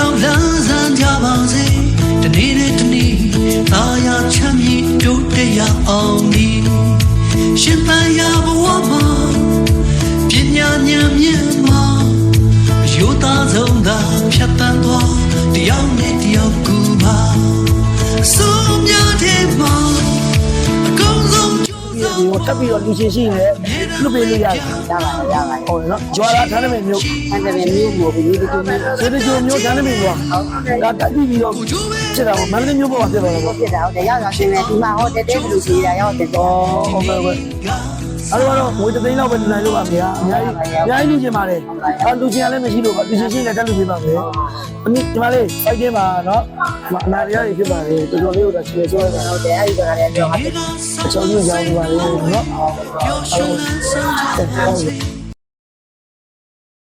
ပြောင်းလန်းဆန်းကြပါစေတနေ့နဲ့တနေ့သာယာချမ်းမြေ့တို့တရအောင်ဒီရှင်သာယာဘဝမှာပညာဉာဏ်မြင့်မှာယူသားဆုံးသာဖြတ်တန်းသွားတယောက်နဲ့တယောက်ကူပါဆုံးများတဲ့မှာအကုန်လုံးကျိုးဆုံးတက်ပြီးတော့လူချင်းရှိနေ လွတ်ပေးလို့ရတယ်ရပါတယ်ရပါတယ်ဟုတ်နော်ဂျွာလာထားတယ်မျိုးအဲ့ဒါလည်းမျိုးမျိုးပြီးဒီလိုမျိုးစေတချိုမျိုးထားတယ်မျိုးကဒါတက်ပြီးပြီးတော့ဖြစ်တာပေါ့မန္တလေးမျိုးပေါ်မှာဖြစ်သွားတယ်ပေါ့ဖြစ်တာဟုတ်တယ်ရောက်လာရှင်လည်းဒီမှာဟောတဲတဲဘလူစီတာရောက်တယ်တော့ဟုတ်ကဲ့ဟုတ်အဲ့တော့ငွေတစ်သိန်းလောက်ပဲနိုင်လို့ပါဗျာအများကြီးအများကြီးလူချင်းပါတယ်အဲလူချင်းလည်းမရှိလို့ပါလူချင်းချင်းလည်းတက်လူပေးပါမယ်အမိဒီမှာလေးဖိုက်တင်းပါနော်အနာရရဖြစ်ပါတယ်တော်တော်လေးတော့ချေဆွဲတာဟုတ်တယ်အဲ့ဒီကလည်းပြောအချောင်းကြီးရောင်းပါလေနော်ပျော်ရွှင်လန်းဆောင်ကြဟုတ်